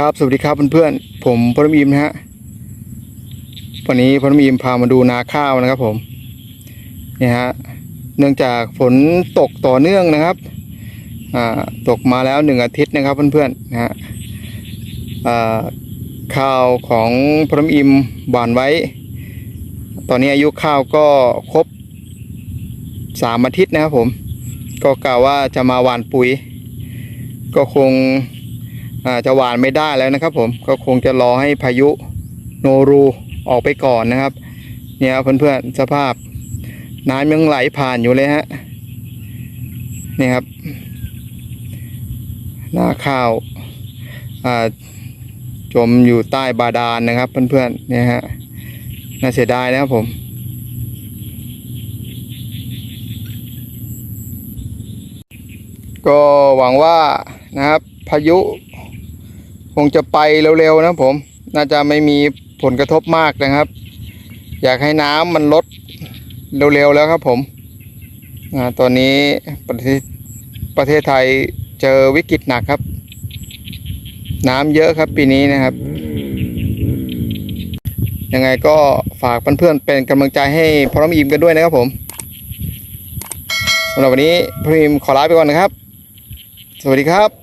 ครับ สวัสดีครับเพื่อนๆ ผมพลมีมนะฮะ วันนี้พลมีมพามาดูนาข้าวนะครับผมเนี่ยฮะ เนื่องจากฝนตกต่อเนื่องนะครับ อ่า ตกมาแล้วหนึ่งอาทิตย์นะครับเพื่อนๆนะฮะ อ่า ข้าวของพลมีมหวานไว้ ตอนนี้อายุข้าวก็ครบสามอาทิตย์นะครับผม ก็กล่าวว่าจะมาหว่านปุ๋ย ก็คง อาจะหวานไม่ได้แล้วนะครับ ผมก็คงจะรอให้พายุโนรูออกไปก่อนนะครับ เนี่ยเพื่อนๆสภาพน้ำยังไหลผ่านอยู่เลยฮะนี่ครับ หน้าข้าวาจมอยู่ใต้บาดาลนะครับ เพื่อนๆเนี่ยฮะน่าเสียดายนะครับผม ก็หวังว่านะครับ พายุคงจะไปเร็วๆนะผม น่าจะไม่มีผลกระทบมากนะครับ อยากให้น้ำมันลดเร็วๆแล้วครับผมตอนนี้ประเทศประเทศไทยเจอวิกฤตหนักครับ น้ำเยอะครับปีนี้นะครับ ยังไงก็ฝากเพื่อนๆเป็นกำลังใจให้พร้อมยิมกันด้วยนะครับผมสำหรับวันนี้พร้อมยิมขอลาไปก่อนนะครับ สวัสดีครับ